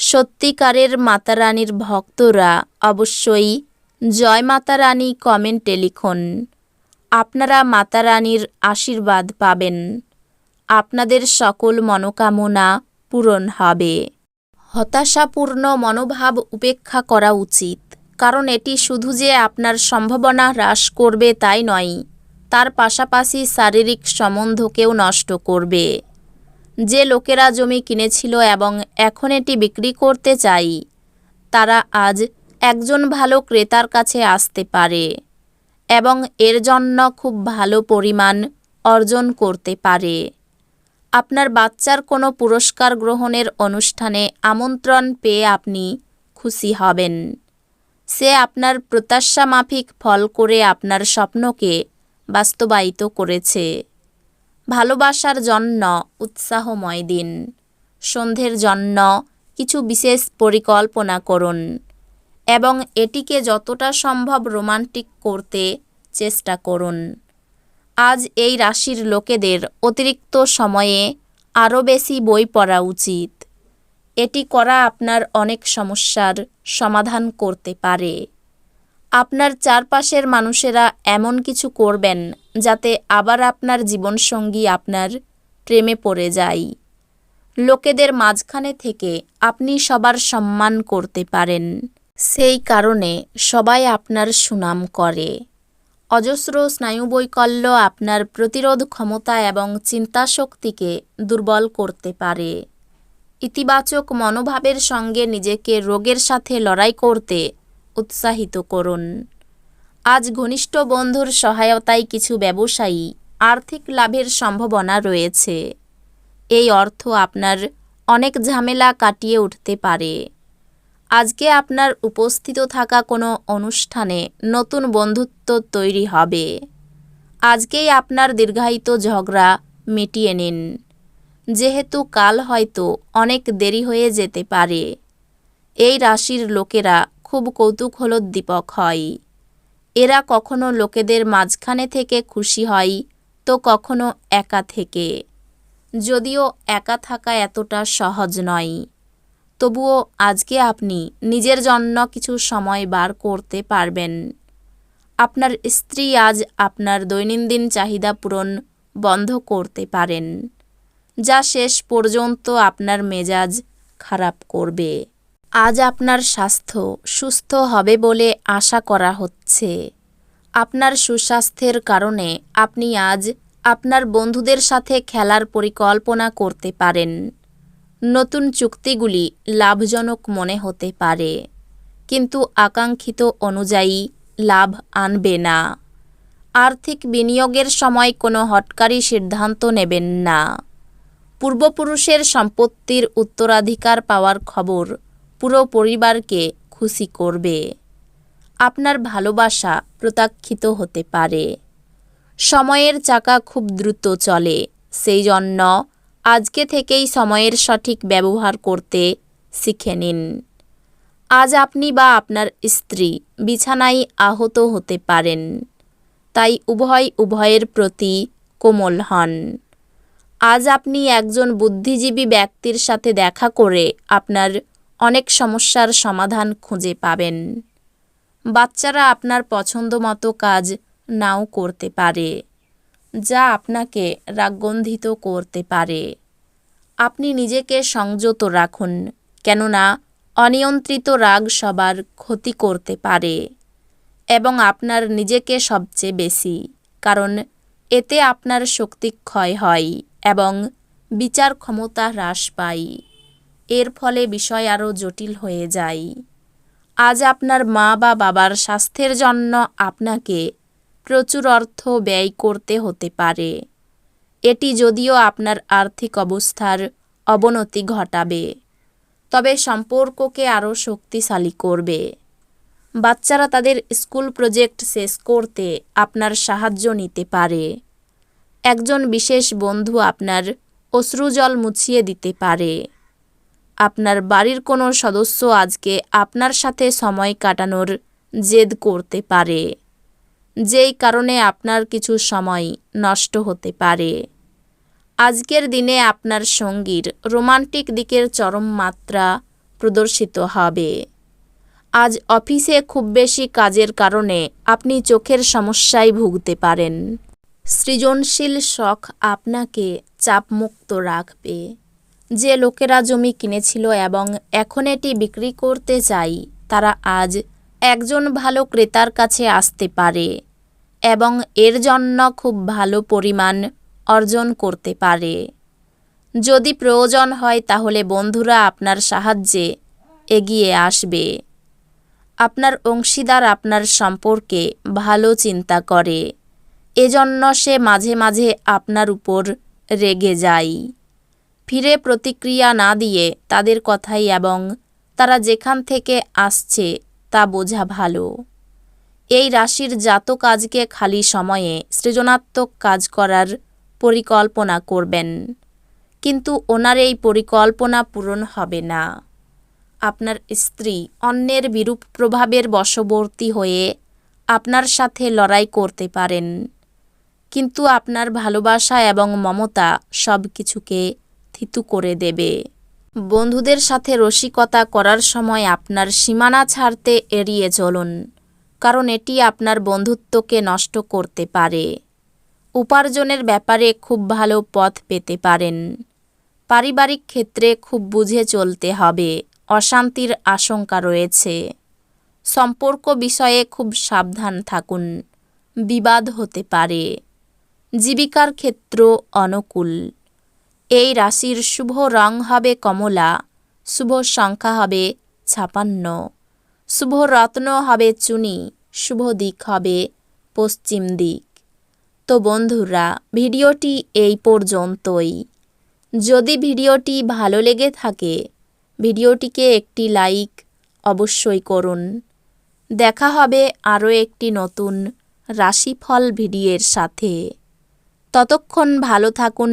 সত্যিকারের মাতারানীর ভক্তরা অবশ্যই জয় মাতারানী কমেন্টে লিখুন। আপনারা মাতারানীর আশীর্বাদ পাবেন। আপনাদের সকল মনোকামনা পূরণ হবে। হতাশাপূর্ণ মনোভাব উপেক্ষা করা উচিত, কারণ এটি শুধু যে আপনার সম্ভাবনা হ্রাস করবে তাই নয়, তার পাশাপাশি শারীরিক সম্বন্ধকেও নষ্ট করবে। যে লোকেরা জমি কিনেছিল এবং এখন এটি বিক্রি করতে চাই, তারা আজ একজন ভালো ক্রেতার কাছে আসতে পারে এবং এর জন্য খুব ভালো পরিমাণ অর্জন করতে পারে। আপনার বাচ্চার কোনো পুরস্কার গ্রহণের অনুষ্ঠানে আমন্ত্রণ পেয়ে আপনি খুশি হবেন। সে আপনার প্রত্যাশা মাফিক ফল করে আপনার স্বপ্নকে বাস্তবায়িত করেছে। ভালোবাসার জন্য উৎসাহময় দিন। সন্ধ্যের জন্য কিছু বিশেষ পরিকল্পনা করুন এবং এটিকে যতটা সম্ভব রোমান্টিক করতে চেষ্টা করুন। আজ এই রাশির লোকেদের অতিরিক্ত সময়ে আরও বেশি বই পড়া উচিত। এটি করা আপনার অনেক সমস্যার সমাধান করতে পারে। আপনার চারপাশের মানুষেরা এমন কিছু করবেন যাতে আবার আপনার জীবনসঙ্গী আপনার প্রেমে পড়ে যায়। লোকেদের মাঝখানে থেকে আপনি সবার সম্মান করতে পারেন। সেই কারণে সবাই আপনার সুনাম করে। অজস্র স্নায়ুবৈকল্য আপনার প্রতিরোধ ক্ষমতা এবং চিন্তাশক্তিকে দুর্বল করতে পারে। ইতিবাচক মনোভাবের সঙ্গে নিজেকে রোগের সাথে লড়াই করতে উৎসাহিত করুন আজ ঘনিষ্ঠ বন্ধুর সহায়তায় কিছু ব্যবসায়ী আর্থিক লাভের সম্ভাবনা রয়েছে। এই অর্থ আপনার অনেক ঝামেলা কাটিয়ে উঠতে পারে। আজকে আপনার উপস্থিত থাকা কোনো অনুষ্ঠানে নতুন বন্ধুত্ব তৈরি হবে। আজকেই আপনার দীর্ঘায়িত ঝগড়া মিটিয়ে নিন। যেহেতু কাল হয়তো অনেক দেরি হয়ে যেতে পারে। এই রাশির লোকেরা খুব কৌতূহলোদ্দীপক হয়। এরা কখনো লোকেদের মাঝখানে থেকে খুশি হয়, তো কখনো একা থেকে। যদিও একা থাকা এতটা সহজ নয়। তবুও আজকে আপনি নিজের জন্য কিছু সময় বার করতে পারবেন। আপনার স্ত্রী আজ আপনার দৈনন্দিন চাহিদা পূরণ বন্ধ করতে পারেন, যা শেষ পর্যন্ত আপনার মেজাজ খারাপ করবে। আজ আপনার স্বাস্থ্য সুস্থ হবে বলে আশা করা হচ্ছে। আপনার সুস্বাস্থ্যের কারণে আপনি আজ আপনার বন্ধুদের সাথে খেলার পরিকল্পনা করতে পারেন। নতুন চুক্তিগুলি লাভজনক মনে হতে পারে, কিন্তু আকাঙ্ক্ষিত অনুযায়ী লাভ আনবে না। আর্থিক বিনিয়োগের সময় কোনো হটকারী সিদ্ধান্ত নেবেন না। পূর্বপুরুষের সম্পত্তির উত্তরাধিকার পাওয়ার খবর পুরো পরিবারকে খুশি করবে। আপনার ভালোবাসা প্রত্যাখ্যিত হতে পারে। সময়ের চাকা খুব দ্রুত চলে, সেই জন্য আজকে থেকেই সময়ের সঠিক ব্যবহার করতে শিখে নিন। আজ আপনি বা আপনার স্ত্রী বিছানায় আহত হতে পারেন, তাই উভয় উভয়ের প্রতি কোমল হন। আজ আপনি একজন বুদ্ধিজীবী ব্যক্তির সাথে দেখা করে আপনার অনেক সমস্যার সমাধান খুঁজে পাবেন। বাচ্চারা আপনার পছন্দ মতো কাজ নাও করতে পারে, যা আপনাকে রাগগন্ধিত করতে পারে। আপনি নিজেকে সংযত রাখুন, কেননা অনিয়ন্ত্রিত রাগ সবার ক্ষতি করতে পারে, এবং আপনার নিজেকে সবচেয়ে বেশি, কারণ এতে আপনার শক্তি ক্ষয় হয় এবং বিচার ক্ষমতা হ্রাস পায়। এর ফলে বিষয় আরও জটিল হয়ে যায়। আজ আপনার মা বা বাবার স্বাস্থ্যের জন্য আপনাকে প্রচুর অর্থ ব্যয় করতে হতে পারে। এটি যদিও আপনার আর্থিক অবস্থার অবনতি ঘটাবে, তবে সম্পর্ককে আরও শক্তিশালী করবে। বাচ্চারা তাদের স্কুল প্রজেক্ট শেষ করতে আপনার সাহায্য নিতে পারে। একজন বিশেষ বন্ধু আপনার অশ্রুজল মুছিয়ে দিতে পারে। আপনার বাড়ির কোনো সদস্য আজকে আপনার সাথে সময় কাটানোর জেদ করতে পারে। যেই কারণে আপনার কিছু সময় নষ্ট হতে পারে। আজকের দিনে আপনার সঙ্গীর রোমান্টিক দিকের চরম মাত্রা প্রদর্শিত হবে। আজ অফিসে খুব বেশি কাজের কারণে আপনি চোখের সমস্যায় ভুগতে পারেন। সৃজনশীল শখ আপনাকে চাপমুক্ত রাখবে। যে লোকেরা জমি কিনেছিল এবং এখন এটি বিক্রি করতে চাই, তারা আজ একজন ভালো ক্রেতার কাছে আসতে পারে এবং এর জন্য খুব ভালো পরিমাণ অর্জন করতে পারে। যদি প্রয়োজন হয় তাহলে বন্ধুরা আপনার সাহায্যে এগিয়ে আসবে। আপনার অংশীদার আপনার সম্পর্কে ভালো চিন্তা করে। এজন্য সে মাঝে মাঝে আপনার উপর রেগে যায়। ফিরে প্রতিক্রিয়া না দিয়ে তাদের কথাই এবং তারা যেখান থেকে আসছে তা বোঝা ভালো। এই রাশির জাত কাজকে খালি সময়ে সৃজনাত্মক কাজ করার পরিকল্পনা করবেন। কিন্তু ওনার এই পরিকল্পনা পূরণ হবে না। আপনার স্ত্রী অন্যের বিরূপ প্রভাবের বশবর্তী হয়ে আপনার সাথে লড়াই করতে পারেন। কিন্তু আপনার ভালোবাসা এবং মমতা সব কিছুকে থিতু করে দেবে। বন্ধুদের সাথে রসিকতা করার সময় আপনার সীমানা ছাড়তে এড়িয়ে চলুন, কারণ এটি আপনার বন্ধুত্বকে নষ্ট করতে পারে। উপার্জনের ব্যাপারে খুব ভালো পথ পেতে পারেন। পারিবারিক ক্ষেত্রে খুব বুঝে চলতে হবে, অশান্তির আশঙ্কা রয়েছে। সম্পর্ক বিষয়ে খুব সাবধান থাকুন, বিবাদ হতে পারে। জীবিকার ক্ষেত্র অনুকূল। এই রাশির শুভ রং হবে কমলা, শুভ সংখ্যা হবে ছাপান্ন, শুভ রত্ন হবে চুনি, শুভ দিক হবে পশ্চিম দিক। তো বন্ধুরা, ভিডিওটি এই পর্যন্তই। যদি ভিডিওটি ভালো লেগে থাকে, ভিডিওটিকে একটি লাইক অবশ্যই করুন। দেখা হবে আরও একটি নতুন রাশিফল ভিডিওর সাথে। ততক্ষণ ভালো থাকুন